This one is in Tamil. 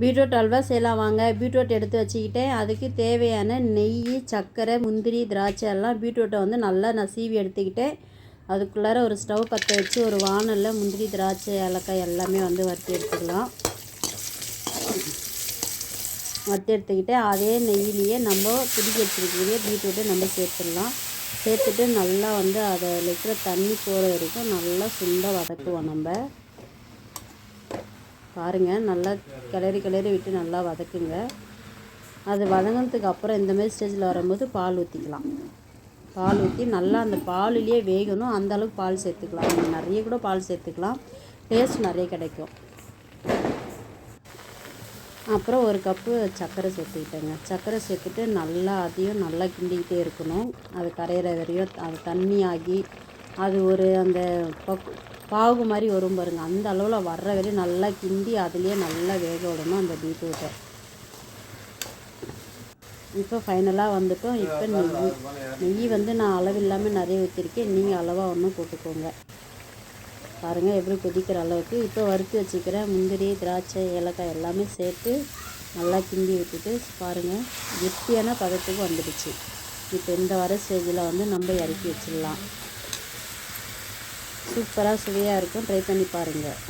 பீட்ரூட் அல்வா செய்யலாம் வாங்க. பீட்ரூட் எடுத்து வச்சுக்கிட்டேன். அதுக்கு தேவையான நெய் சர்க்கரை முந்திரி திராட்சை எல்லாம் பீட்ரூட்டை வந்து நல்லா நான் சீவி எடுத்துக்கிட்டேன். அதுக்குள்ளார ஒரு ஸ்டவ் பற்ற வச்சு ஒரு வானலில் முந்திரி திராட்சை ஏலக்காய் எல்லாமே வந்து வறுத்து எடுத்துக்கலாம். வறுத்து எடுத்துக்கிட்டு அதே நெய்யிலேயே நம்ம பிடிக்க வச்சுருக்கக்கூடிய பீட்ரூட்டை நம்ம சேர்த்துடலாம். சேர்த்துட்டு நல்லா வந்து அதை இருக்கிற தண்ணி போகிற வரைக்கும் நல்லா சுண்ட வதக்குவோம் நம்ம. பாருங்கள் நல்லா கிளறி கிளறி விட்டு நல்லா வதக்குங்க. அது வதங்கினதுக்கு அப்புறம் இந்தமாரி ஸ்டேஜில் வரும்போது பால் ஊற்றிக்கலாம் பால் ஊற்றி நல்லா அந்த பாலுலேயே வேகணும். அந்தளவுக்கு பால் சேர்த்துக்கலாம். நீங்கள் நிறைய கூட பால் சேர்த்துக்கலாம். டேஸ்ட் நிறைய கிடைக்கும். அப்புறம் ஒரு கப்பு சர்க்கரை சேர்த்துக்கிட்டேங்க. சர்க்கரை சேர்த்துட்டு நல்லா அதையும் நல்லா கிண்டிக்கிட்டே இருக்கணும். அது கரையிற வரையும் அது தண்ணி ஆகி அது ஒரு அந்த பக்கு பாகு மாதிரி வரும் பாருங்கள் அந்த அளவில் வர்ற வரையும் நல்லா கிண்டி அதுலேயே நல்லா வேக விடணும் அந்த பீட்ரூட்டை. இப்போ ஃபைனலாக வந்துட்டோம். இப்போ நெய் நெய் வந்து நான் அளவு இல்லாமல் நிறைய ஊற்றிருக்கேன் நீங்கள் அளவாக ஒன்றும் போட்டுக்கோங்க. பாருங்கள் எப்படி கொதிக்கிற அளவுக்கு. இப்போ வறுத்து வச்சுக்கிறேன் முந்திரி திராட்சை ஏலக்காய் எல்லாமே சேர்த்து நல்லா கிண்டி விட்டுட்டு பாருங்கள் கெட்டியான பதத்துக்கு வந்துடுச்சு. இப்போ இந்த வர ஸ்டேஜில் வந்து நம்ம இறக்கி வச்சிடலாம். சூப்பராக சுவையாக இருக்கும். ட்ரை பண்ணி பாருங்கள்